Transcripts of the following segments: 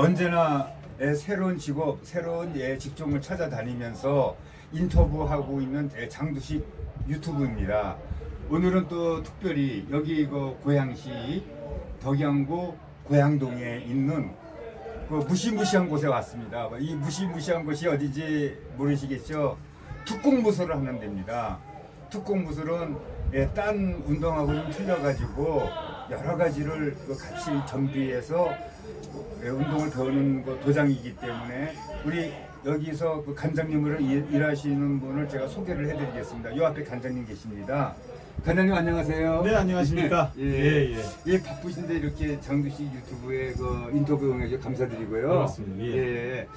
언제나 예, 새로운 직업, 새로운 예, 직종을 찾아다니면서 인터뷰하고 있는 예, 장두식 유튜브입니다. 오늘은 또 특별히 여기 그 고양시 덕양구 고양동에 있는 그 무시무시한 곳에 왔습니다. 이 무시무시한 곳이 어디지 모르시겠죠? 특공무술을 하는 데입니다. 특공무술은 예, 딴 운동하고는 틀려가지고 여러 가지를 그 같이 겸비해서 예, 운동을 배우는 그 도장이기 때문에 우리 여기서 그 간장님으로 일, 일하시는 분을 제가 소개를 해드리겠습니다. 이 앞에 간장님 계십니다. 간장님 안녕하세요. 네, 안녕하십니까. 예, 예, 예. 예, 바쁘신데 이렇게 장두식 유튜브에 그 인터뷰 응해주셔서 감사드리고요. 고맙습니다. 예. 예.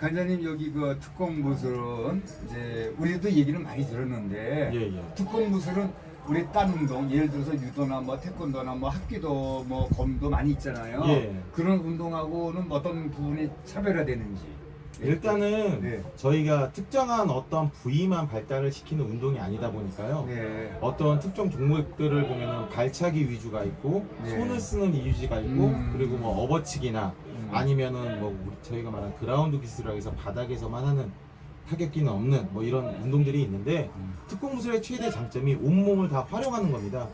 간장님 여기 그 특공 무술은 이제 우리도 얘기는 많이 들었는데 예, 예. 특공 무술은 우리 딴 운동 예를 들어서 유도나 뭐 태권도나 뭐 합기도 뭐 검도 많이 있잖아요. 예. 그런 운동하고는 어떤 부분이 차별화되는지. 일단은 네. 저희가 특정한 어떤 부위만 발달을 시키는 운동이 아니다 보니까요. 네. 어떤 특정 종목들을 보면은 발차기 위주가 있고 네. 손을 쓰는 이유지가 있고 음. 그리고 뭐 업어치기나 음. 아니면은 뭐 저희가 말하는 그라운드 기술이라고 해서 바닥에서만 하는 타격기는 없는 뭐 이런 운동들이 있는데 음. 특공무술의 최대 장점이 온몸을 다 활용하는 겁니다.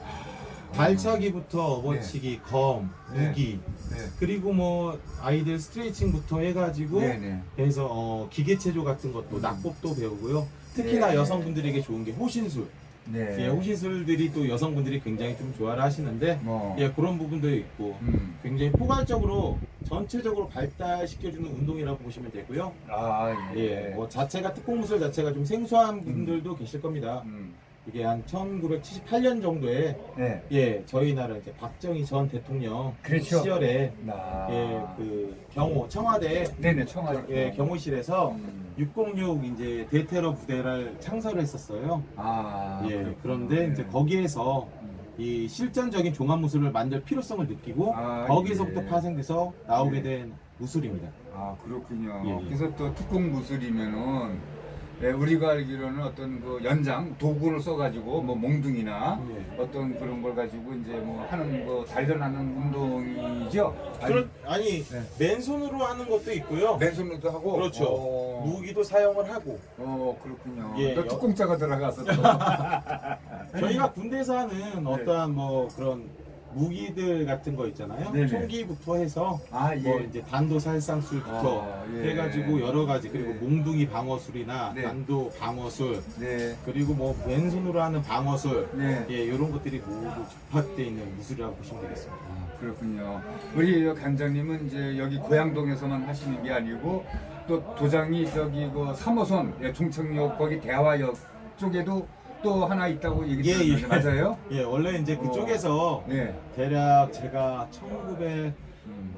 발차기부터 업어치기, 검, 네. 무기, 네. 그리고 뭐 아이들 스트레칭부터 해가지고 네네. 해서 어, 기계체조 같은 것도 낙법도 배우고요. 특히나 네. 여성분들에게 좋은 게 호신술. 네. 예, 호신술들이 또 여성분들이 굉장히 좀 좋아를 하시는데 뭐. 예, 그런 부분도 있고 음. 굉장히 포괄적으로 전체적으로 발달시켜주는 운동이라고 보시면 되고요. 아 예. 예, 뭐 자체가 특공 무술 자체가 좀 생소한 분들도 계실 겁니다. 음. 이게 한 1978년 정도에 네. 예, 저희 나라 이제 박정희 전 대통령 그렇죠. 시절에 나. 예, 그 경호 청와대 네네 청와대. 예, 경호실에서 음. 606 이제 대테러 부대를 창설을 했었어요. 아. 예, 그렇구나. 그런데 네. 이제 거기에서 음. 이 실전적인 종합 무술을 만들 필요성을 느끼고 아, 거기서부터 예. 파생돼서 나오게 예. 된 무술입니다. 아 그렇군요. 예, 예. 그래서 또 특공 무술이면은 예, 우리가 알기로는 어떤 그 연장 도구를 써가지고 뭐 몽둥이나 예. 어떤 그런 걸 가지고 이제 뭐 하는 거 단련하는 운동이죠. 아니, 그런 아니 네. 맨손으로 하는 것도 있고요. 맨손으로도 하고. 그렇죠. 어, 무기도 사용을 하고 어 그렇군요. 예, 또 여- 특공자가 들어가서 또. 저희가 군대에서 하는 어떠한 뭐 그런 무기들 같은 거 있잖아요. 네네. 총기부터 해서 아 예. 뭐 이제 단도 살상술부터 어, 예. 해가지고 여러 가지 그리고 네. 몽둥이 방어술이나 네. 단도 방어술 네. 그리고 뭐 왼손으로 하는 방어술 네. 예 이런 것들이 모두 접합되어 있는 무술이라고 보시면 되겠습니다. 아, 그렇군요. 우리 간장님은 이제 여기 고양동에서만 하시는 게 아니고 또 도장이 저기 그 3호선 예, 종착역 거기 대화역 쪽에도 또 하나 있다고 얘기 예, 들었는데 예. 맞아요? 예 원래 이제 그쪽에서 네. 대략 제가 1900 음.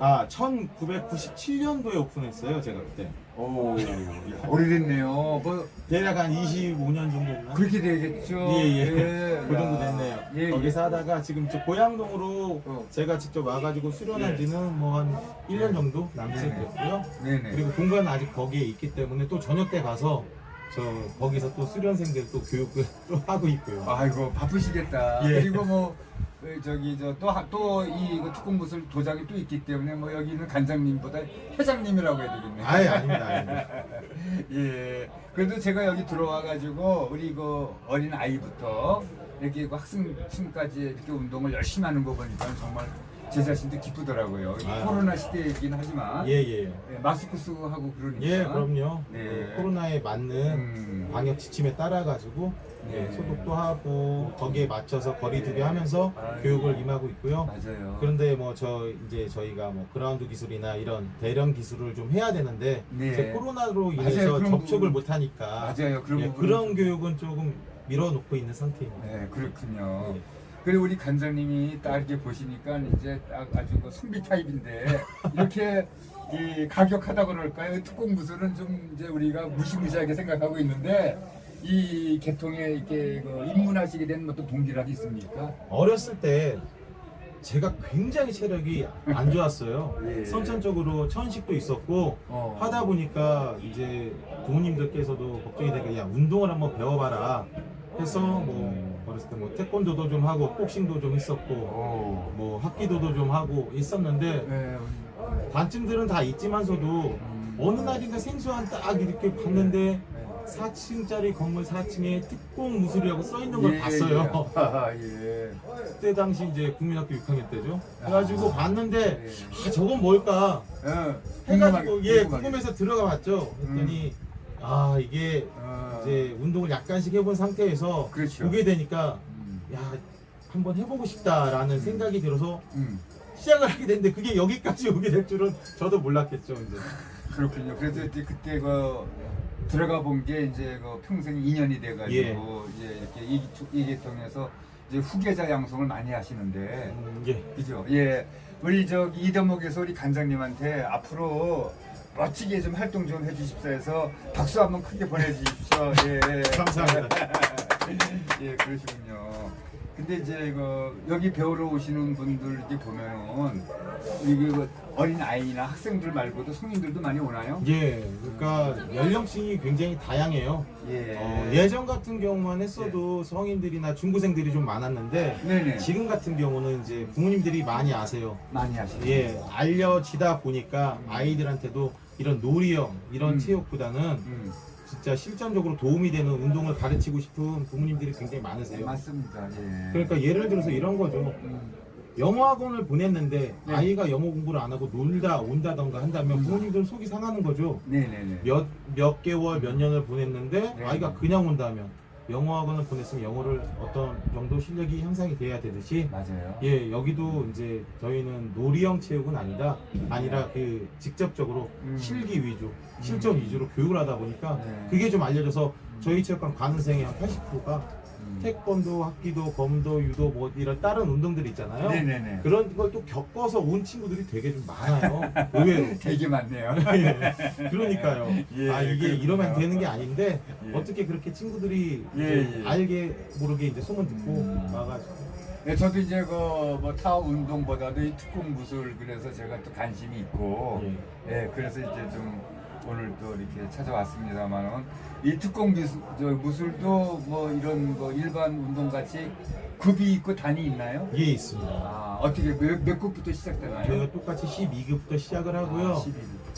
아 1997년도에 오픈했어요 제가 그때 오, 야, 오래됐네요. 뭐 대략 한 25년 정도 됐나? 그렇게 되겠죠. 예 예 그 야. 정도 됐네요. 예, 거기서 하다가 지금 저 고양동으로 어. 제가 직접 와가지고 수련한 예. 지는 뭐 한 1년 정도 남짓. 됐고요. 예. 네네. 그리고 공간은 아직 거기에 있기 때문에 또 저녁 때 가서 저 거기서 또 수련생들 또 교육을 또 하고 있고요. 아이고 바쁘시겠다. 예. 그리고 뭐 그, 저기 저또 또이 특공무술 도장이 또 있기 때문에 뭐 여기는 간장님보다 회장님이라고 해야 되겠네요. 아예 아닙니다, 아닙니다. 예. 그래도 제가 여기 들어와 가지고 우리 그 어린 아이부터 이렇게 그 학생층까지 이렇게 운동을 열심히 하는 거 보니까 정말 제 자신도 기쁘더라고요. 이 아유. 코로나 시대이긴 하지만 예예. 예, 마스크 쓰고 하고 그러니까. 예, 그럼요. 네. 그 코로나에 맞는 음. 방역 지침에 따라 가지고 네. 예, 소독도 하고 거기에 맞춰서 거리두기 하면서 아유. 교육을 임하고 있고요. 맞아요. 그런데 뭐 저 이제 저희가 뭐 그라운드 기술이나 이런 대령 기술을 좀 해야 되는데 네. 이제 코로나로. 인해서 그런 접촉을 부분- 못 하니까 맞아요. 그런 예, 부분은- 그런 교육은 조금 밀어놓고 있는 상태입니다. 네, 그렇군요. 예. 그리고 우리 간장님이 딱 이렇게 보시니까 이제 딱 아주 그 승비 타입인데 이렇게 이 가격하다 그럴까요? 특공 무술은 좀 이제 우리가 무시무시하게 생각하고 있는데 이 계통에 이렇게 그 입문하시게 된 어떤 동기라도 있습니까? 어렸을 때 제가 굉장히 체력이 안 좋았어요. 예. 선천적으로 천식도 있었고 어. 하다 보니까 이제 부모님들께서도 걱정이 되니까 야 운동을 한번 배워봐라 해서 뭐 어렸을 때 뭐 태권도도 좀 하고 복싱도 좀 했었고 오. 뭐 합기도도 좀 하고 있었는데 네. 단점들은 다 있지만서도 음. 어느 날인가 생소한 딱 이렇게 봤는데 4층짜리 건물 4층에 특공 무술이라고 써 있는 걸 예, 봤어요. 예. 아, 예. 그때 당시 이제 국민학교 6학년 때죠. 그래가지고 아. 봤는데 예. 아 저건 뭘까 어, 해가지고 궁금하게, 예 궁금하게. 궁금해서 들어가 봤죠. 그랬더니 아 이게 어, 이제 운동을 약간씩 해본 상태에서 그렇죠. 보게 되니까 음. 야 한번 해보고 싶다라는 생각이 들어서 음. 시작을 하게 됐는데 그게 여기까지 오게 될 줄은 저도 몰랐겠죠 이제. 그렇군요. 그래서 이제 그때 그 들어가 본 게 이제 그 평생 인연이 돼가지고 예. 이제 이렇게 이, 이 계통에서 이제 후계자 양성을 많이 하시는데 음, 예. 그죠? 예. 우리 저 이대목에서 우리 간장님한테 앞으로 멋지게 좀 활동 좀 해주십사 해서 박수 한번 크게 보내주십시오. 예. 예. 감사합니다. 예, 그러시군요. 근데 이제 그 여기 배우러 오시는 분들 이렇게 보면은 이게 그 어린 아이나 학생들 말고도 성인들도 많이 오나요? 예, 그러니까 연령층이 굉장히 다양해요. 예. 어, 예전 같은 경우만 했어도 성인들이나 중고생들이 좀 많았는데 네네. 지금 같은 경우는 이제 부모님들이 많이 아세요. 많이 하시죠. 예, 알려지다 보니까 아이들한테도 이런 놀이형 이런 음. 체육보다는 음. 진짜 실전적으로 도움이 되는 운동을 가르치고 싶은 부모님들이 굉장히 많으세요. 맞습니다. 예. 그러니까 예를 들어서 이런 거죠. 음. 영어 학원을 보냈는데 네. 아이가 영어 공부를 안 하고 놀다 온다던가 한다면 음. 부모님들은 속이 상하는 거죠. 네네네. 몇, 몇 개월, 몇 년을 보냈는데 네. 아이가 그냥 온다면 영어 학원을 보냈으면 영어를 어떤 정도 실력이 향상이 돼야 되듯이 맞아요. 예, 여기도 이제 저희는 놀이형 체육은 아니다. 아니라 그 직접적으로 음. 실기 위주, 실전 위주로 교육을 하다 보니까 네. 그게 좀 알려져서 저희 체육관 가는 생의 한 80%가 음. 태권도, 합기도, 검도, 유도 뭐 이런 다른 운동들 있잖아요. 네네네. 그런 걸 또 겪어서 온 친구들이 되게 좀 많아요. 의외로. 되게 많네요. 예. 그러니까요. 예, 아 이게 그렇구나. 이러면 되는 게 아닌데 예. 어떻게 그렇게 친구들이 예, 이제 예. 알게 모르게 이제 소문 듣고 음. 와가지고 네, 저도 이제 그뭐타 운동보다도 이 특공 무술 그래서 제가 또 관심이 있고, 예. 예, 그래서 이제 좀 오늘 또 이렇게 찾아왔습니다만은 이 특공 무술, 저 무술도 뭐 이런 뭐 일반 운동 같이 급이 있고 단이 있나요? 예 있습니다. 아 어떻게 몇, 몇 급부터 시작되나요? 저희가 똑같이 12급부터 시작을 하고요. 아, 12.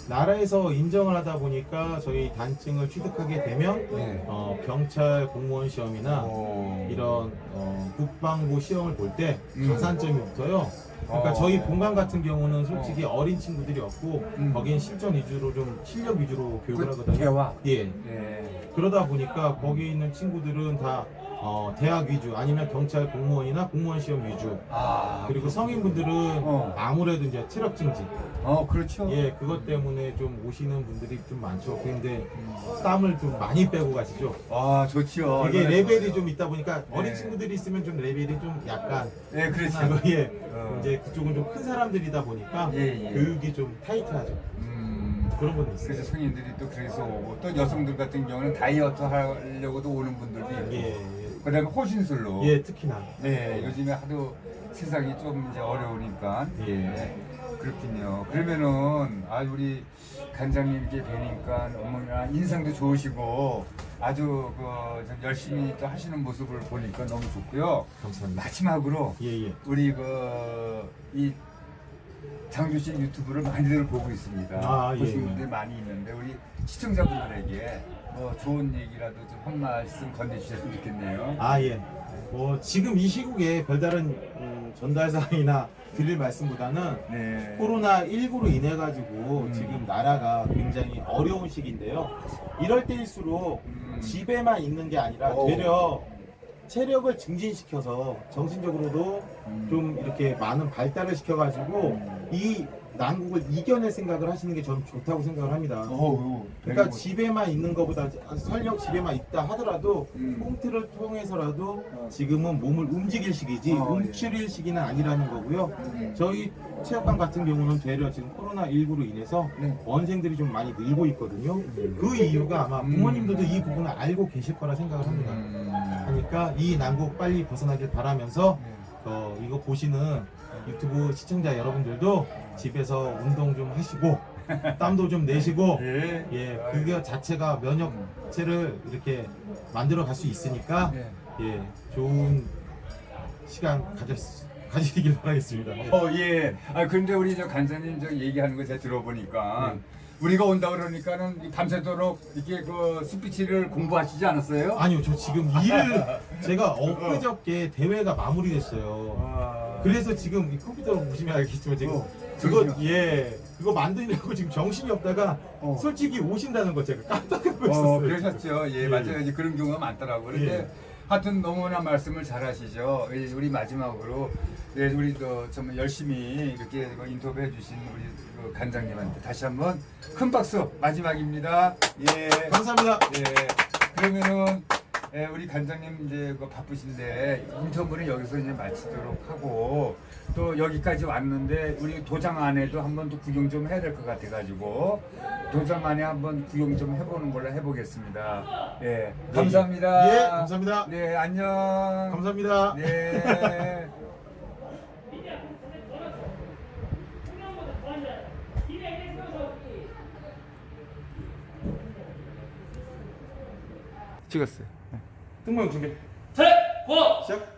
나라에서 인정을 하다 보니까 저희 단층을 취득하게 되면 네. 어, 경찰 공무원 시험이나 오. 이런 어, 국방부 시험을 볼 때 음. 가산점이 붙어요. 그러니까 어. 저희 본관 같은 경우는 솔직히 어. 린 친구들이 없고 음. 거긴 실전 위주로 좀 실력 위주로 교육을 그 하거든요. 대화. 예. 네. 그러다 보니까 거기 있는 친구들은 다 어, 대학 위주 아니면 경찰 공무원이나 공무원 시험 위주 아 그리고 성인분들은 어. 아무래도 이제 체력 증진 어 그렇죠. 예 그것 때문에 좀 오시는 분들이 좀 많죠 근데 땀을 좀 많이 빼고 가시죠 아 좋지요. 이게 얼마나 레벨이 좋아요. 좀 있다 보니까 어린 네. 친구들이 있으면 좀 레벨이 좀 약간 네 그렇죠. 하고, 예 어. 이제 그쪽은 좀 큰 사람들이다 보니까 예, 예. 교육이 좀 타이트하죠 음. 그런 건 있어요 그래서 성인들이 또 그래서 오고 또 여성들 같은 경우는 다이어트 하려고도 오는 분들도 있고 예, 그다음에 호신술로. 예 특히나. 네 요즘에 하도 세상이 좀 이제 어려우니까. 예. 그렇군요. 그러면은 아 우리 간장님 이렇게 뵈니까 어머나 인상도 좋으시고 아주 그좀 열심히 또 하시는 모습을 보니까 너무 좋고요. 감사합니다. 마지막으로 예 예. 우리 그이 장주식 유튜브를 많이들 보고 있습니다. 아, 예, 보시는 예. 분들이 많이 있는데 우리 시청자분들에게 뭐 좋은 얘기라도 좀 한 말씀 건네주셨으면 좋겠네요. 아 예. 뭐 지금 이 시국에 별다른 음, 전달 사항이나 드릴 말씀보다는 네. 코로나 19로 인해 가지고 음. 지금 나라가 굉장히 어려운 시기인데요. 이럴 때일수록 음. 집에만 있는 게 아니라 오. 되려 체력을 증진시켜서 정신적으로도 음. 좀 이렇게 많은 발달을 시켜가지고 음. 이 난국을 이겨낼 생각을 하시는 게 저는 좋다고 생각을 합니다. 어우, 그러니까 집에만 있는 것보다 설령 집에만 있다 하더라도 음. 홈트를 통해서라도 어. 지금은 몸을 움직일 시기지 어, 움츠릴 시기는 아니라는 거고요. 음. 저희 체육관 같은 경우는 되려 지금 코로나 19로 인해서 네. 원생들이 좀 많이 늘고 있거든요. 음. 그 이유가 아마 음. 부모님들도 이 부분을 알고 계실 거라 생각을 합니다. 음. 하니까 이 난국 빨리 벗어나길 바라면서 네. 어, 이거 보시는 유튜브 시청자 여러분들도 집에서 운동 좀 하시고 땀도 좀 내시고 예. 예, 그거 자체가 면역체를 이렇게 만들어 갈 수 있으니까 네. 예, 좋은 시간 가졌, 가지시길 바라겠습니다. 네. 어, 예. 아, 근데 우리 저 간사님 저 얘기하는 거 제가 들어보니까 네. 우리가 온다 그러니까는 밤새도록 이렇게 그 스피치를 공부하시지 않았어요? 아니요, 저 지금 일을 제가 엊그저께 대회가 마무리됐어요. 아, 그래서 지금 이 컴퓨터로 보시면 알겠지만 지금 어, 그거 정신이 예 그거 만드느라고 지금 정신이 없다가 어. 솔직히 오신다는 거 제가 깜빡하고 어, 있었어요. 그러셨죠. 예, 예. 맞아요. 이제 그런 경우가 많더라고요. 그런데 예. 하여튼 너무나 말씀을 잘 하시죠. 예, 우리 마지막으로 예, 우리 또 정말 열심히 이렇게 그 인터뷰 해 주신 우리 그 간장님한테 다시 한번 큰 박수 마지막입니다. 예. 감사합니다. 예. 그러면은 예, 우리 간장님 이제 그 바쁘신데 인터뷰는 여기서 이제 마치도록 하고 또 여기까지 왔는데 우리 도장 안에도 한번 또 구경 좀 해야 될 것 같아 가지고 도장 안에 한번 구경 좀 해보는 걸로 해보겠습니다. 예, 감사합니다. 예, 감사합니다. 네, 안녕. 감사합니다. 네. 찍었어요. 승모형 준비. 셋, 고! 시작.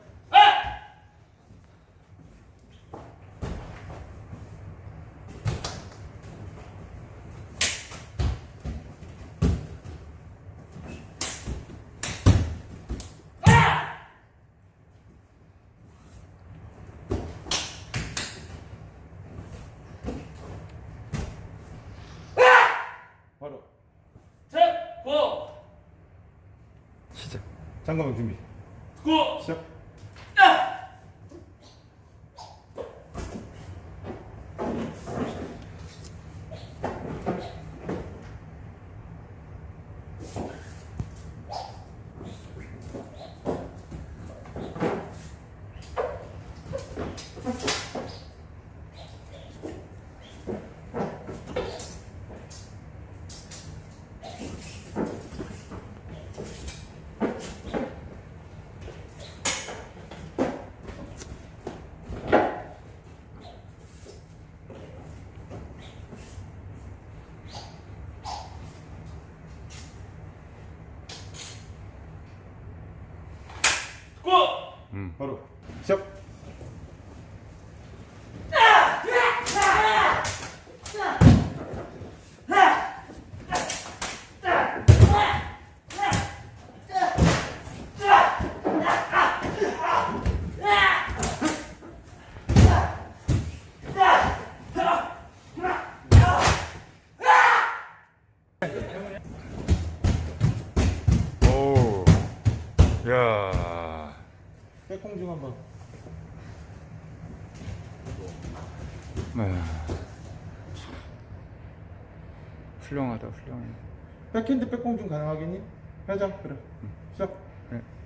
바로 셋, 고! 장갑형 준비. 고! 시작. 고! 바로 시작. 오. 야. 백홍중 한번. 네. 훌륭하다, 훌륭해. 백핸드 백홍중 가능하겠니? 하자. 그래. 시작. 어.